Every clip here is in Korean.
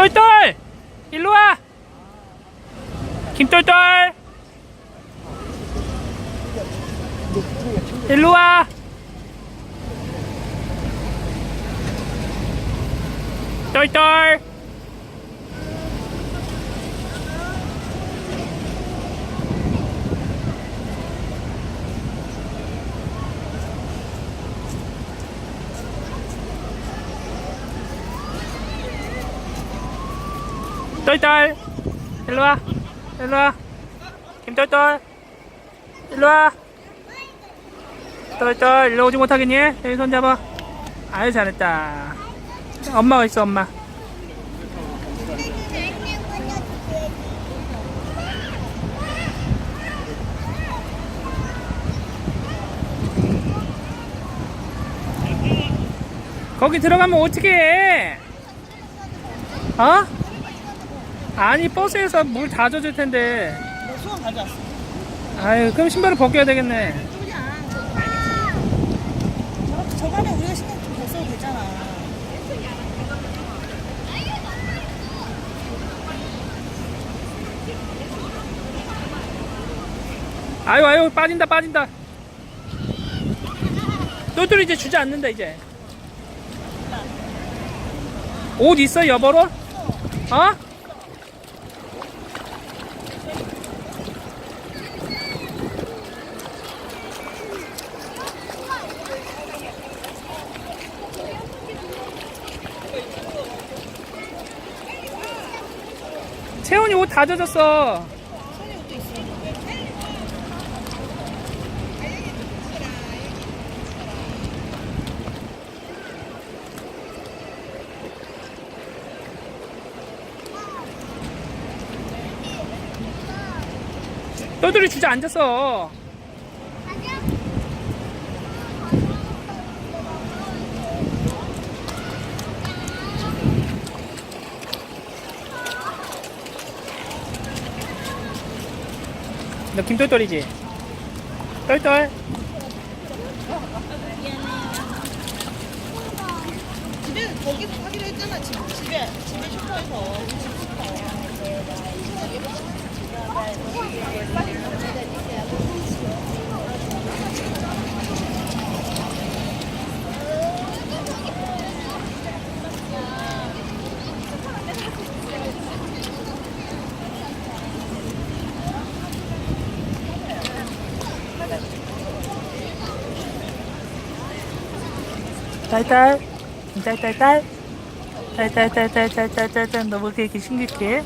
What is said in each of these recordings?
똘똘! 일로 와! 김똘똘! 일로 와! 똘똘 똘똘 일로 와. 일로 와. 김똘똘 일로 와. 똘똘 일로 오지 못하겠니? 여기 손 잡아. 아유 잘했다. 엄마가 있어 엄마. 거기 들어가면 어떻게 해? 어? 아니 버스에서 물 다 젖을 텐데 내 수건 가져왔어. 아유 그럼 신발을 벗겨야 되겠네 저, 저번에 우리가 신경 좀 벗어도 되잖아. 아유 아유 빠진다 빠진다 똘똘이 이제 주지 않는다 이제 옷 있어 여보로? 어? 채훈이 옷 다 젖었어 손이 옷도 있어. 똘똘이 주자 앉았어 너 김똘똘이지? 똘똘 집에 거기 하기로 했잖아. 집, 집에 집에 슈퍼에서. 딸딸. 딸딸딸. 딸딸딸딸딸딸딸 너뭐 이렇게 이렇게 신기해.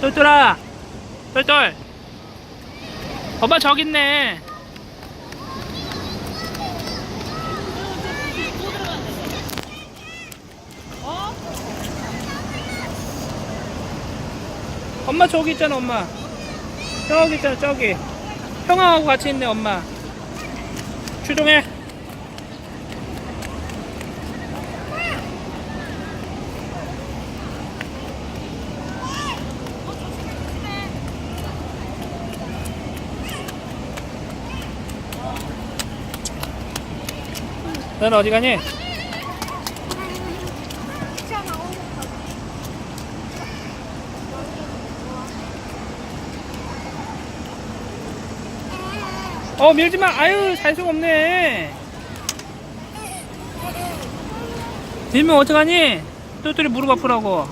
똘똘아. 똘똘. 엄마 저기 있네 엄마 저기 있잖아 엄마. 저기 있잖아 저기. 형아하고 같이 있네 엄마. 출동해. 넌 어디 가니? 어 밀지마. 아유 살 수가 없네. 밀면 어떡하니? 똘똘이 무릎 아프라고.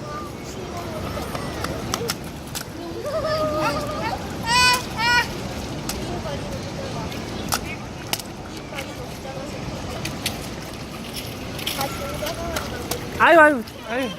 아유 아유 아유